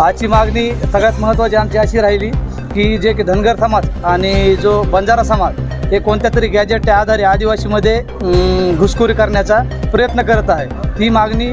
आजची मागणी सगळ्यात महत्त्वाची आमची अशी राहिली की जे की धनगर समाज आणि जो बंजारा समाज हे कोणत्या तरी गॅजेटच्या आधारे आदिवासीमध्ये घुसखोरी करण्याचा प्रयत्न करत आहे. ही मागणी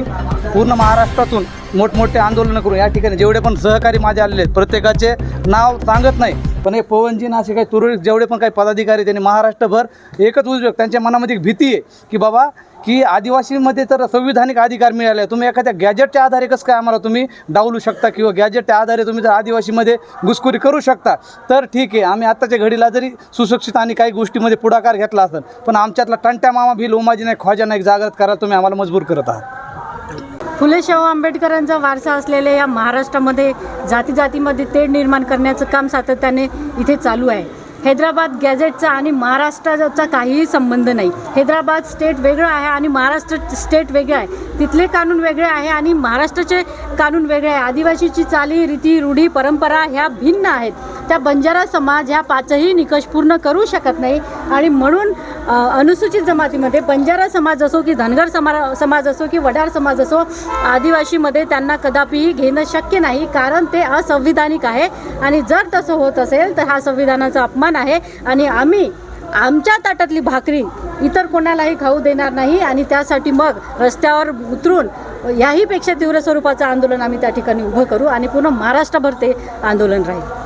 पूर्ण महाराष्ट्रातून मोठमोठे आंदोलनं करून या ठिकाणी जेवढे पण सहकारी माझे आलेले आहेत प्रत्येकाचे नाव सांगत नाही. पण हे पवनजी असे काही तुरळक जेवढे पण काही पदाधिकारी त्यांनी महाराष्ट्रभर एकच उद्योग त्यांच्या मनामध्ये एक भीती आहे की बाबा की आदिवासीमध्ये तर संविधानिक अधिकार मिळाले. आहे. तुम्ही एखाद्या गॅजेटच्या आधारे कसं काय आम्हाला तुम्ही डावलू शकता किंवा गॅजेटच्या आधारे तुम्ही जर आदिवासीमध्ये घुसखोरी करू शकता? तर ठीक आहे आम्ही आत्ताच्या घडीला जरी सुशिक्षित आणि काही गोष्टीमध्ये पुढाकार घेतला असेल पण आमच्यातला टंट्या मामा भिल उमाजी नाईक ख्वाजा नाईक जागृत करायला तुम्ही आम्हाला मजबूर करत आहात. फुले शाहू आंबेडकरांचा वारसा असलेल्या या महाराष्ट्रामध्ये जाती जातीमध्ये तेढ निर्माण करण्याचं काम सातत्याने इथे चालू आहे. हैदराबाद गॅझेटचा आणि महाराष्ट्राचा काहीही संबंध नाही. हैदराबाद स्टेट वेगळं आहे आणि महाराष्ट्र स्टेट वेगळं आहे. तिथले कानून वेगळे आहे आणि महाराष्ट्राचे कानून वेगळे आहे. आदिवासीची चाली रीती रूढी परंपरा ह्या भिन्न आहेत. त्या बंजारा समाज ह्या पाचही निकष पूर्ण करू शकत नाही. आणि म्हणून अनुसूचित जमातीमध्ये बंजारा समाज असो की धनगर समा समाज असो की वडार समाज असो आदिवासीमध्ये त्यांना कदापिही घेणं शक्य नाही कारण ते असंविधानिक आहे. आणि जर तसं होत असेल तर हा संविधानाचा अपमान आहे. आणि आम्ही आमच्या ताटातली भाकरी इतर कोणालाही खाऊ देणार नाही. आणि त्यासाठी मग रस्त्यावर उतरून याहीपेक्षा तीव्र स्वरूपाचं आंदोलन आम्ही त्या ठिकाणी उभं करू. आणि पूर्ण महाराष्ट्रभर ते आंदोलन राहील.